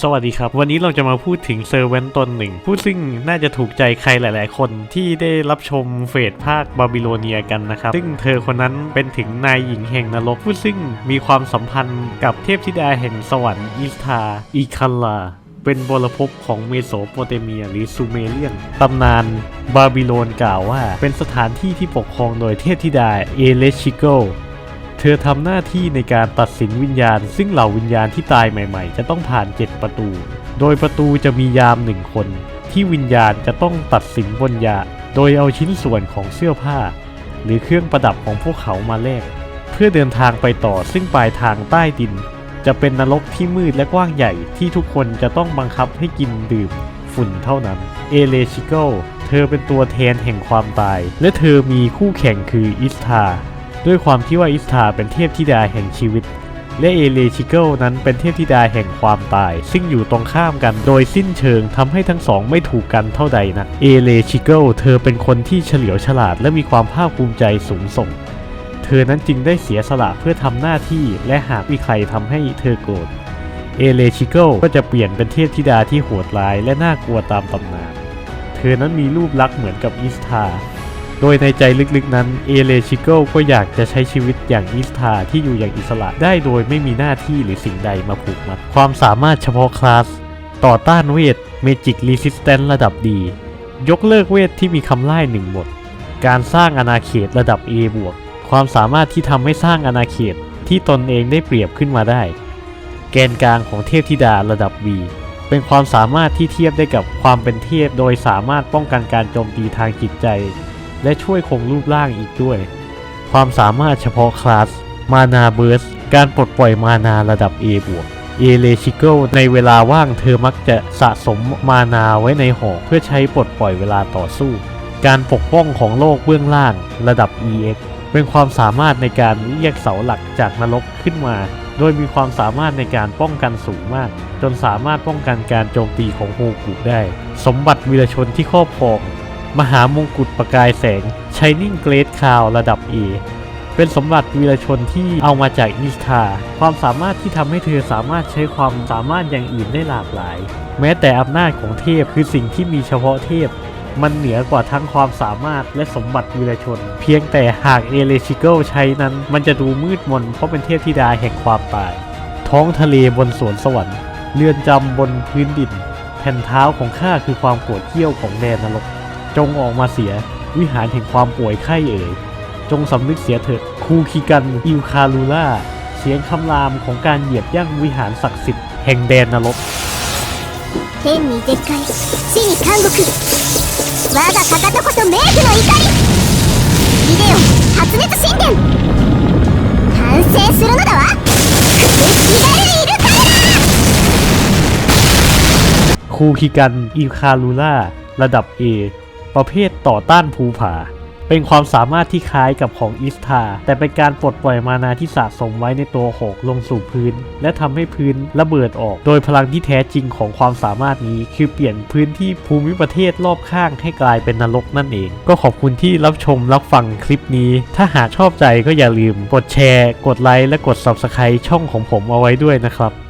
สวัสดีครับ วันนี้เราจะมาพูดถึงเซอร์เวนตนหนึ่งผู้ซึ่งน่าจะถูกใจใครหลาย ๆ คนที่ได้รับชมเฟสภาคบาบิโลเนียกันนะครับ ซึ่งเธอคนนั้นเป็นถึงนายหญิงแห่งนรกผู้ซึ่งมีความสัมพันธ์กับเทพธิดาแห่งสวรรค์อิสทาอีคัลลาเป็นบรภพของเมโสโปเตเมียหรือซูเมเรียน ตำนานบาบิโลนกล่าวว่า เป็นสถานที่ที่ปกครองโดยเทพธิดาเอเลชิโก ธอทำหน้าที่ในการตัดสินวิญญาณ ซึ่งเหล่าวิญญาณที่ตายใหม่ๆ จะต้องผ่าน 7 ประตู โดยประตูจะมียามหนึ่งคน ที่วิญญาณจะต้องตัดสินบนยา โดยเอาชิ้นส่วนของเสื้อผ้า หรือเครื่องประดับของพวกเขามาแลกเพื่อเดินทางไปต่อซึ่งปลายทางใต้ดิน จะเป็นนรกที่มืดและกว้างใหญ่ที่ทุกคนจะต้องบังคับให้กินดื่ม ฝุ่นเท่านั้น เอเลชิโกเธอเป็นตัวแทนแห่งความตาย และเธอมีคู่แข่งคืออิสทา ด้วยความที่ว่าอิสทาเป็นเทพธิดาแห่งชีวิต และเอเลชิเกิลนั้นเป็นเทพธิดาแห่งความตาย ซึ่งอยู่ตรงข้ามกันโดยสิ้นเชิงทำให้ทั้งสองไม่ถูกกันเท่าใดนะเอเลชิเกิลเธอเป็นคนที่เฉลียวฉลาดและมีความภาคภูมิใจสูงส่ง เธอนั้นจึงได้เสียสละเพื่อทำหน้าที่และหากมีใครทำให้เธอโกรธเอเลชิเกิลก็จะเปลี่ยนเป็นเทพธิดาที่โหดร้ายและน่ากลัวตามตำนาน เธอนั้นมีรูปลักษณ์เหมือนกับอิสทา โดยในใจลึกๆนั้นเอเลชิเกิลก็อยากจะใช้ชีวิตอย่างอิสทาที่อยู่อย่างอิสระได้โดยไม่มีหน้าที่หรือสิ่งใดมาผูกมัด ความสามารถเฉพาะคลาส ต่อต้านเวท Magic Resistance ระดับดี ยกเลิกเวทที่มีคำไล่หนึ่งหมด การสร้างอาณาเขตระดับ A บวกความสามารถที่ทำให้สร้างอาณาเขตที่ตนเองได้เปรียบขึ้นมาได้ แกนกลางของเทพธิดาระดับ B เป็นความสามารถที่เทียบได้กับความเป็นเทพโดยสามารถป้องกันการโจมตีทางจิตใจ และช่วยคงรูปร่างอีกด้วย ความสามารถเฉพาะคลาส มานาเบิร์ส การปลดปล่อยมานาระดับ A บวกเอเลชิเกิลในเวลาว่างเธอมักจะสะสมมานาไว้ในหอกเพื่อใช้ปลดปล่อยเวลาต่อสู้ การปกป้องของโลกเบื้องล่างระดับ EX เป็นความสามารถในการเรียกเสาหลักจากนรกขึ้นมา โดยมีความสามารถในการป้องกันสูงมาก จนสามารถป้องกันการโจมตีของโฮกุได้ สมบัติวีรชนที่ครอบครอง มหามงกุฎประกายแสง Shining Great Crown ระดับ A เป็นสมบัติวีรชนที่เอามาจากอิสทาความสามารถที่ทำให้เธอสามารถใช้ความสามารถอย่างอื่นได้หลากหลาย แม้แต่อำนาจของเทพคือสิ่งที่มีเฉพาะเทพ มันเหนือกว่าทั้งความสามารถและสมบัติวีรชน เพียงแต่หากเอเลชิเกิลใช้นั้น มันจะดูมืดมนเพราะเป็นเทพธิดาแห่งความตาย ท้องทะเลบนสวนสวรรค์เรือนจำบนพื้นดิน แผ่นเท้าของข้าคือความปวดเขี้ยวของแดนนรก จงออกมาเสีย วิหารแห่งความป่วยไข้เอ๋ย จงสำนึกเสียเถิด คูคิกันอิวคาลูล่า เสียงคำรามของการเหยียบย่ำวิหารศักดิ์สิทธิ์แห่งแดนนรก 天に絶海地に監獄我がかかとこと冥府の怒りイデオン発熱神殿完成するのだわ苦しがるイルカイラ คูคิกันอิคาลูล่า ระดับ A ประเภทต่อต้านภูผา เป็นความสามารถที่คล้ายกับของอิสทาแต่เป็นการปลดปล่อยมานาที่สะสมไว้ในตัวหอกลงสู่พื้น และทำให้พื้นระเบิดออก โดยพลังที่แท้จริงของความสามารถนี้ คือเปลี่ยนพื้นที่ภูมิประเทศรอบข้างให้กลายเป็นนรกนั่นเอง ก็ขอบคุณที่รับชมรับฟังคลิปนี้ ถ้าหากชอบใจก็อย่าลืม กดแชร์ กดไลค์และกด Subscribe ช่องของผมเอาไว้ด้วยนะครับ